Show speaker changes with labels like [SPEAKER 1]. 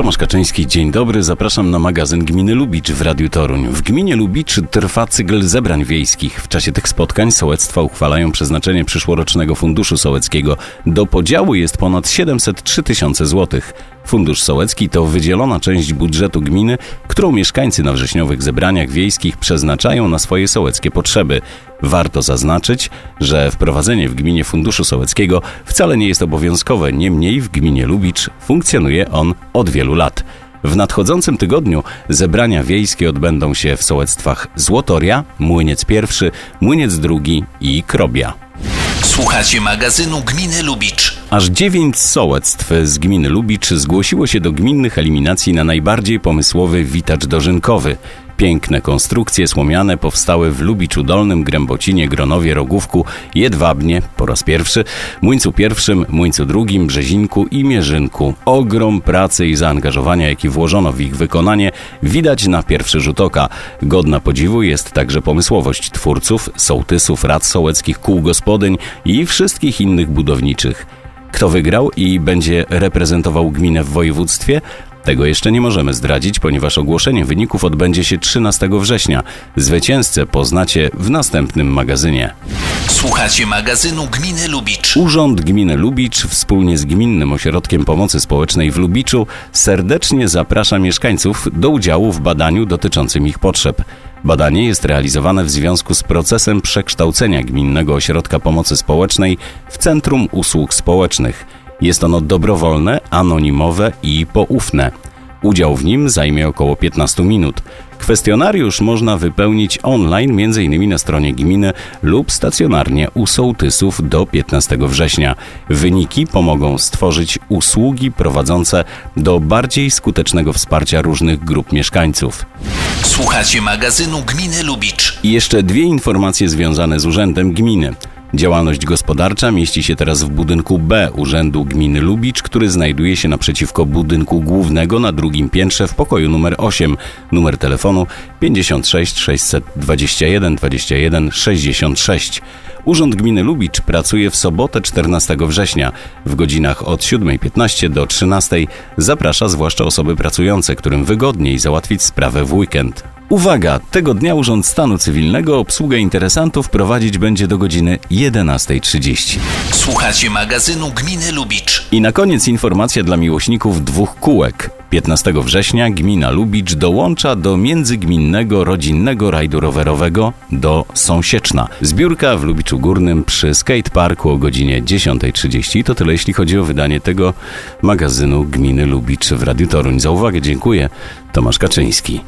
[SPEAKER 1] Tomasz Kaczyński, dzień dobry. Zapraszam na magazyn Gminy Lubicz w Radiu Toruń. W gminie Lubicz trwa cykl zebrań wiejskich. W czasie tych spotkań sołectwa uchwalają przeznaczenie przyszłorocznego funduszu sołeckiego. Do podziału jest ponad 703 tysiące złotych. Fundusz Sołecki to wydzielona część budżetu gminy, którą mieszkańcy na wrześniowych zebraniach wiejskich przeznaczają na swoje sołeckie potrzeby. Warto zaznaczyć, że wprowadzenie w gminie Funduszu Sołeckiego wcale nie jest obowiązkowe, niemniej w gminie Lubicz funkcjonuje on od wielu lat. W nadchodzącym tygodniu zebrania wiejskie odbędą się w sołectwach Złotoria, Młyniec I, Młyniec II i Krobia.
[SPEAKER 2] Słuchacie magazynu Gminy Lubicz.
[SPEAKER 1] Aż dziewięć sołectw z gminy Lubicz zgłosiło się do gminnych eliminacji na najbardziej pomysłowy witacz dożynkowy. Piękne konstrukcje słomiane powstały w Lubiczu Dolnym, Grębocinie, Gronowie, Rogówku, Jedwabnie po raz pierwszy, Młyńcu pierwszym, Młyńcu drugim, Brzezinku i Mierzynku. Ogrom pracy i zaangażowania, jaki włożono w ich wykonanie, widać na pierwszy rzut oka. Godna podziwu jest także pomysłowość twórców, sołtysów, rad sołeckich, kół gospodyń i wszystkich innych budowniczych. Kto wygrał i będzie reprezentował gminę w województwie? Tego jeszcze nie możemy zdradzić, ponieważ ogłoszenie wyników odbędzie się 13 września. Zwycięzcę poznacie w następnym magazynie.
[SPEAKER 2] Słuchacie magazynu Gminy Lubicz.
[SPEAKER 1] Urząd Gminy Lubicz wspólnie z Gminnym Ośrodkiem Pomocy Społecznej w Lubiczu serdecznie zaprasza mieszkańców do udziału w badaniu dotyczącym ich potrzeb. Badanie jest realizowane w związku z procesem przekształcenia Gminnego Ośrodka Pomocy Społecznej w Centrum Usług Społecznych. Jest ono dobrowolne, anonimowe i poufne. Udział w nim zajmie około 15 minut. Kwestionariusz można wypełnić online m.in. na stronie gminy lub stacjonarnie u sołtysów do 15 września. Wyniki pomogą stworzyć usługi prowadzące do bardziej skutecznego wsparcia różnych grup mieszkańców.
[SPEAKER 2] Słuchacie magazynu Gminy Lubicz.
[SPEAKER 1] I jeszcze dwie informacje związane z Urzędem Gminy. Działalność gospodarcza mieści się teraz w budynku B Urzędu Gminy Lubicz, który znajduje się naprzeciwko budynku głównego na drugim piętrze w pokoju numer 8. Numer telefonu 56 621 21 66. Urząd Gminy Lubicz pracuje w sobotę 14 września. W godzinach od 7.15 do 13.00 zaprasza zwłaszcza osoby pracujące, którym wygodniej załatwić sprawę w weekend. Uwaga! Tego dnia Urząd Stanu Cywilnego obsługę interesantów prowadzić będzie do godziny 11.30.
[SPEAKER 2] Słuchacie magazynu Gminy Lubicz.
[SPEAKER 1] I na koniec informacja dla miłośników dwóch kółek. 15 września gmina Lubicz dołącza do międzygminnego rodzinnego rajdu rowerowego do Sąsieczna. Zbiórka w Lubiczu Górnym przy skateparku o godzinie 10.30. To tyle jeśli chodzi o wydanie tego magazynu gminy Lubicz w Radiu Toruń. Za uwagę dziękuję. Tomasz Kaczyński.